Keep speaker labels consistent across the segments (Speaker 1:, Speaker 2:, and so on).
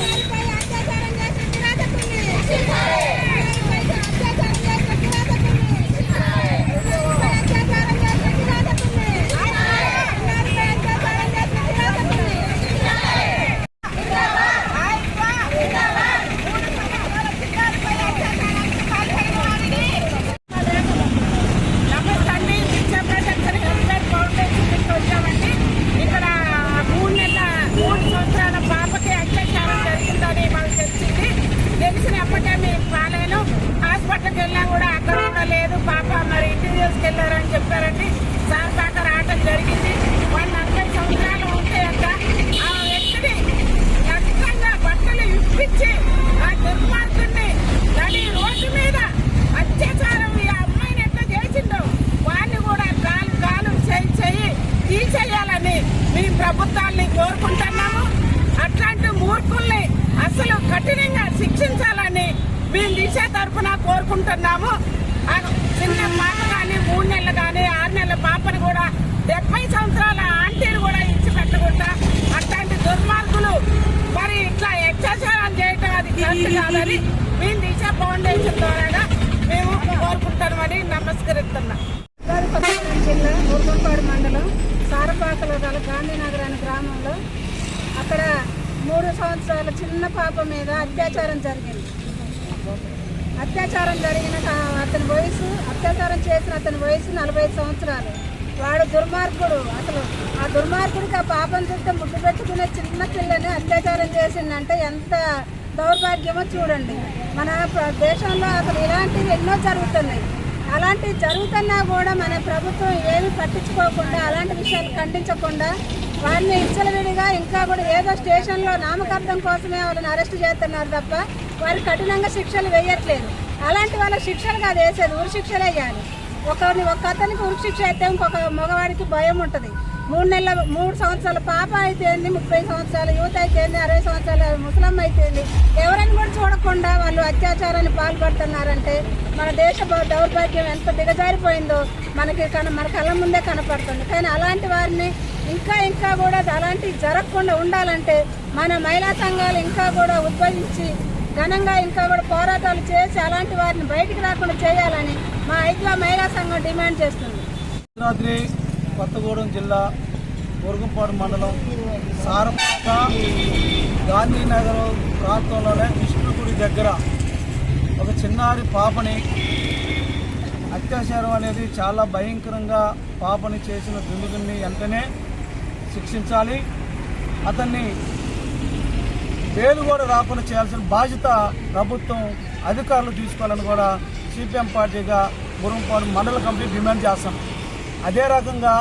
Speaker 1: చిన్నారిపై అత్యాచారం చేసిన కిరాతకుల్ని చిన్నారిపై అత్యాచారం చేసిన కిరాతకుల్ని చిన్నారిపై అత్యాచారం చేసిన కిరాతకుల్ని చిన్నారిపై అత్యాచారం చేసిన కిరాతకుల్ని
Speaker 2: నమస్తే అండి విద్యాప్రదర్శన వెల్ఫేర్ ఫౌండేషన్ నుంచి వచ్చామండి ఇక్కడ మూడు నెలల మూడు సంవత్సరాల పాపకి అత్యాచారం జరిగిందని మాకు తెలిసింది తెలిసినప్పటికే మేము రాలేను హాస్పిటల్కి వెళ్ళా కూడా అక్కడ కూడా లేదు పాప మరి ఇంటికి తీసుకెళ్ళారని చెప్పారండి సార్ దాకా రావటం జరిగింది వాళ్ళు నలభై సంవత్సరాలు ఉంటే అంట ఆ వ్యక్తిని ఖచ్చితంగా బట్టలు ఇప్పించి ఆ దుర్మార్గుడిని నడి రోడ్డు మీద అత్యాచారం ఈ అమ్మాయిని ఎట్లా చేసిండో వాడిని కూడా కాలు కాలు చేయి చేయి తీసేయాలని మేము ప్రభుత్వాన్ని కోరుకుంటున్నాము. అట్లాంటి మూర్ఖుల్ని అసలు కఠినంగా శిక్షించాలని మేము దిశ తరఫున కోరుకుంటున్నాము. చిన్న పాప కానీ మూడు నెలలు కానీ ఆరు నెలల పాపను కూడా డెబ్బై సంవత్సరాల ఆంటీని కూడా ఇచ్చి పెట్టకుండా అట్లాంటి దుర్మార్గులు మరి ఇట్లా అత్యాచారం చేయటం అది కరెక్ట్ కాదని మేము దిశ ఫౌండేషన్ ద్వారా మేము కోరుకుంటామని నమస్కరిస్తున్నాం.
Speaker 3: జిల్లా మండలం సారపాకలో గల గాంధీనగర్ అనే గ్రామంలో అక్కడ మూడు సంవత్సరాల చిన్న పాప మీద అత్యాచారం జరిగింది. అత్యాచారం జరిగిన అతని వయసు అత్యాచారం చేసిన అతని వయసు నలభై సంవత్సరాలు. వాడు దుర్మార్గుడు. అసలు ఆ దుర్మార్గుడికి ఆ పాపం చూస్తే ముద్దు పెట్టుకునే చిన్న పిల్లని అత్యాచారం చేసిందంటే ఎంత దౌర్భాగ్యమో చూడండి. మన దేశంలో అసలు ఇలాంటివి ఎన్నో జరుగుతున్నాయి. అలాంటివి జరుగుతున్నా కూడా మన ప్రభుత్వం ఏమి పట్టించుకోకుండా అలాంటి విషయాలు ఖండించకుండా వారిని ఇచ్చలవిడిగా ఇంకా కూడా ఏదో స్టేషన్లో నామకార్థం కోసమే వాళ్ళని అరెస్ట్ చేస్తున్నారు తప్ప వారు కఠినంగా శిక్షలు వేయట్లేదు. అలాంటి వాళ్ళ శిక్షలు కాదు వేసేది ఉరి శిక్షలు వేయాలి ఒకరిని ఒక అతనికి ఉరి శిక్ష అయితే ఇంకొక మగవాడికి భయం ఉంటుంది. మూడు నెలల మూడు సంవత్సరాల పాప అయితేంది ముప్పై సంవత్సరాల యువత అయితేంది అరవై సంవత్సరాల ముసలమ్మ అయితేంది ఎవరైనా కూడా చూడకుండా వాళ్ళు అత్యాచారాన్ని పాల్పడుతున్నారంటే మన దేశ దౌర్భాగ్యం ఎంత దిగజారిపోయిందో మనకి కన మన కళ్ళ ముందే కనపడుతుంది. కానీ అలాంటి వారిని ఇంకా ఇంకా కూడా అలాంటివి జరగకుండా ఉండాలంటే మన మహిళా సంఘాలు ఇంకా కూడా ఉద్భవించి ఘనంగా ఇంకా కూడా పోరాటాలు చేసి అలాంటి వారిని బయటికి రాకుండా చేయాలని మా ఐక్య మహిళా సంఘం డిమాండ్ చేస్తుంది.
Speaker 4: కొత్తగూడెం జిల్లా మురుగుంపాడు మండలం సారపాక గాంధీనగర్ ప్రాంతంలోనే విష్ణుగుడి దగ్గర ఒక చిన్నారి పాపని అత్యాచారం అనేది చాలా భయంకరంగా పాపని చేసిన దుందుగుని వెంటనే శిక్షించాలి. అతన్ని వేలు కూడా రాకుండా చేయాల్సిన బాధ్యత ప్రభుత్వం అధికారులు తీసుకోవాలని కూడా సిపిఎం పార్టీగా గురంపాడు మండల కమిటీ డిమాండ్ చేస్తాం అదే రకంగా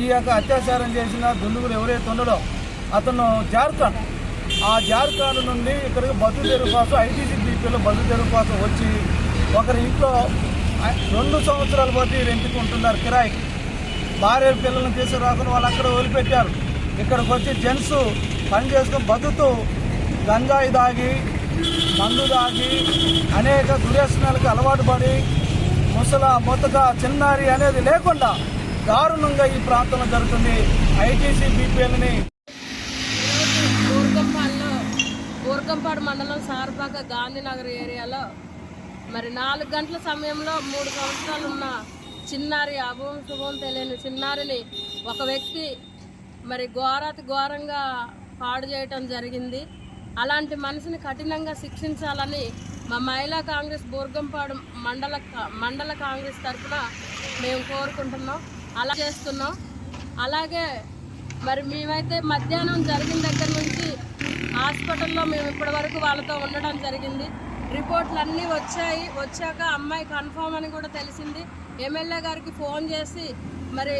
Speaker 4: ఈ యొక్క అత్యాచారం చేసిన దుండుగులు ఎవరైతే ఉన్నాడో అతను జార్ఖండ్ ఆ జార్ఖండ్ నుండి ఇక్కడికి బతు తెరువు కోసం ఐటీసీ బీపీలో బతు తెరువు కోసం వచ్చి ఒకరి ఇంట్లో రెండు సంవత్సరాల బట్టి రెంట్కి కిరాయికి భార్య పిల్లల్ని తీసుకురాకుండా వాళ్ళు అక్కడ వదిలిపెట్టారు. ఇక్కడికి వచ్చి జెంట్స్ పని చేసుకుని బతుకుతూ గంజాయి దాగి మందు దాగి అనేక దుర్వ్యసనాలకు అలవాటు పడి ముసల మొత్తక చిన్నారి అనేది లేకుండా దారుణంగా ఈ ప్రాంతంలో జరుగుతుంది. ఐటీసీ బీపీఎల్ని
Speaker 5: ఊర్గంపాడులో ఊర్గంపాడు మండలం సారపాక గాంధీనగర్ ఏరియాలో మరి నాలుగు గంటల సమయంలో మూడు సంవత్సరాలు ఉన్న చిన్నారి అభవం శుభం తెలియని చిన్నారిని ఒక వ్యక్తి మరి ఘోరాతి ఘోరంగా పాడు చేయటం జరిగింది. అలాంటి మనసుని కఠినంగా శిక్షించాలని మా మహిళా కాంగ్రెస్ బూర్గంపాడు మండల మండల కాంగ్రెస్ తరఫున మేము కోరుకుంటున్నాం. అలా చేస్తున్నాం. అలాగే మరి మేమైతే మధ్యాహ్నం జరిగిన దగ్గర నుంచి హాస్పిటల్లో మేము ఇప్పటి వరకు వాళ్ళతో ఉండడం జరిగింది. రిపోర్ట్లు అన్నీ వచ్చాయి. వచ్చాక అమ్మాయి కన్ఫామ్ అని కూడా తెలిసింది. ఎమ్మెల్యే గారికి ఫోన్ చేసి మరి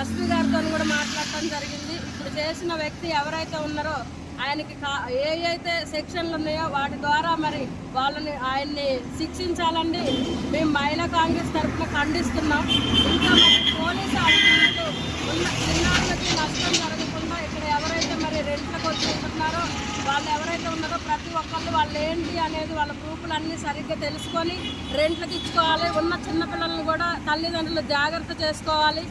Speaker 5: ఎస్పీ గారితో కూడా మాట్లాడటం జరిగింది. ఇప్పుడు చేసిన వ్యక్తి ఎవరైతే ఉన్నారో ఆయనకి కా- ఏ అయితే సెక్షన్లు ఉన్నాయో వాటి ద్వారా మరి వాళ్ళని ఆయన్ని శిక్షించాలండి. మేము మహిళా కాంగ్రెస్ తరఫున ఖండిస్తున్నాం. ఇంకా మరి పోలీసు అధికారులు ఉన్న చిన్నారులకి నష్టం జరగకుండా ఇక్కడ ఎవరైతే మరి రెంట్లకు వచ్చి ఉంటున్నారో వాళ్ళు ఎవరైతే ఉన్నారో ప్రతి ఒక్కళ్ళు వాళ్ళు ఏంటి అనేది వాళ్ళ ప్రూఫ్లు అన్నీ సరిగ్గా తెలుసుకొని రెంట్లకు ఇచ్చుకోవాలి. ఉన్న చిన్నపిల్లలను కూడా తల్లిదండ్రులు జాగ్రత్త చేసుకోవాలి.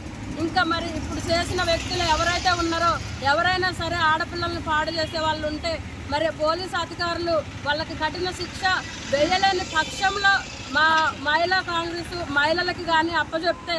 Speaker 5: ఇంకా మరి ఇప్పుడు చేసిన వ్యక్తులు ఎవరైతే ఉన్నారో ఎవరైనా సరే ఆడపిల్లల్ని పాడు చేసే వాళ్ళు ఉంటే మరి పోలీస్ అధికారులు వాళ్ళకి కఠిన శిక్ష వేయలేని పక్షంలో మా మహిళా కాంగ్రెస్ మహిళలకి కానీ అప్పచెప్తే